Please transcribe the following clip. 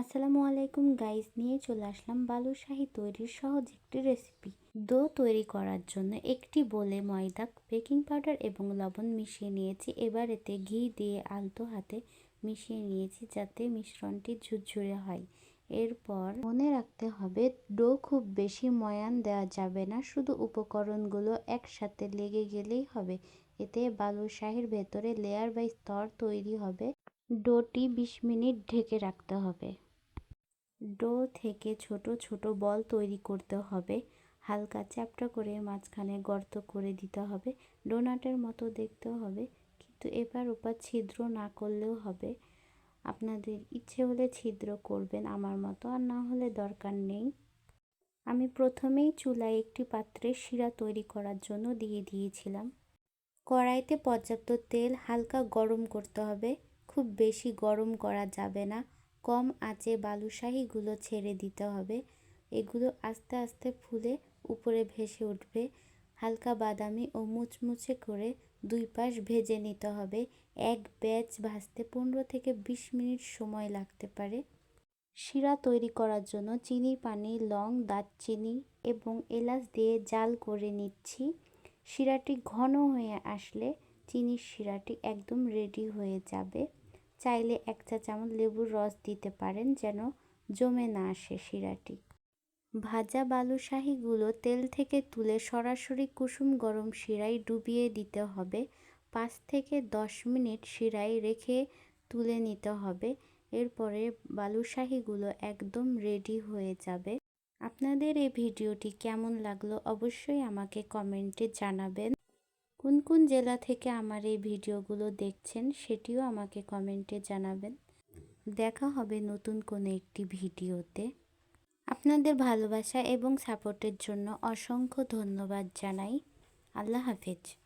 আসসালামু আলাইকুম গাইস, নিয়ে চলে আসলাম বালুশাহি তৈরির সহজ একটি রেসিপি দো তৈরি করার জন্য একটি বলে ময়দা বেকিং পাউডার এবং লবণ মিশিয়ে নিয়েছি। এবার এতে ঘি দিয়ে আলতো হাতে মিশিয়ে নিয়েছি যাতে মিশ্রণটি ঝুরঝুরে হয়। এরপর মনে রাখতে হবে, ডো খুব বেশি ময়ান দেওয়া যাবে না, শুধু উপকরণগুলো একসাথে লেগে গেলেই হবে। এতে বালুশাহির ভেতরে লেয়ার বাই স্তর তৈরি হবে। ডোটি বিশ মিনিট ঢেকে রাখতে হবে। ডো থেকে ছোট ছোট বল তৈরি করতে হবে। হালকা চ্যাপটা করে মাঝখানে গর্ত করে দিতে হবে। ডোনাটের মতো দেখতে হবে। কিন্তু এবার ওপার ছিদ্র না করলেও হবে। আপনাদের ইচ্ছে হলে ছিদ্র করবেন আমার মতো, আর না হলে দরকার নেই। আমি প্রথমেই চুলায় একটি পাত্রে শিরা তৈরি করার জন্য দিয়ে দিয়েছিলাম। কড়াইতে পর্যাপ্ত তেল হালকা গরম করতে হবে। খুব বেশি গরম করা যাবে না। কম আঁচে বালুশাহিগুলো ছেড়ে দিতে হবে। এগুলো আস্তে আস্তে ফুলে উপরে ভেসে উঠবে। হালকা বাদামি ও মুচমুচে করে দুই পাশ ভেজে নিতে হবে। এক ব্যাচ ভাজতে পনেরো থেকে বিশ মিনিট সময় লাগতে পারে। শিরা তৈরি করার জন্য চিনি পানি, লং, দারচিনি এবং এলাচ দিয়ে জাল করে নিচ্ছি। শিরাটি ঘন হয়ে আসলে চিনির শিরাটি একদম রেডি হয়ে যাবে। চাইলে এক চা চামচ লেবুর রস দিতে পারেন যেন জমে না আসে শিরাটি। ভাজা বালুশাহিগুলো তেল থেকে তুলে সরাসরি কুসুম গরম শিরায় ডুবিয়ে দিতে হবে। পাঁচ থেকে দশ মিনিট শিরায় রেখে তুলে নিতে হবে। এরপরে বালুশাহিগুলো একদম রেডি হয়ে যাবে। আপনাদের এই ভিডিওটি কেমন লাগল অবশ্যই আমাকে কমেন্টে জানাবেন। কোন কোন জেলা থেকে আমার এই ভিডিওগুলো দেখছেন সেটিও আমাকে কমেন্টে জানাবেন। দেখা হবে নতুন কোনো একটি ভিডিওতে। আপনাদের ভালোবাসা এবং সাপোর্টের জন্য অসংখ্য ধন্যবাদ জানাই। আল্লাহ হাফেজ।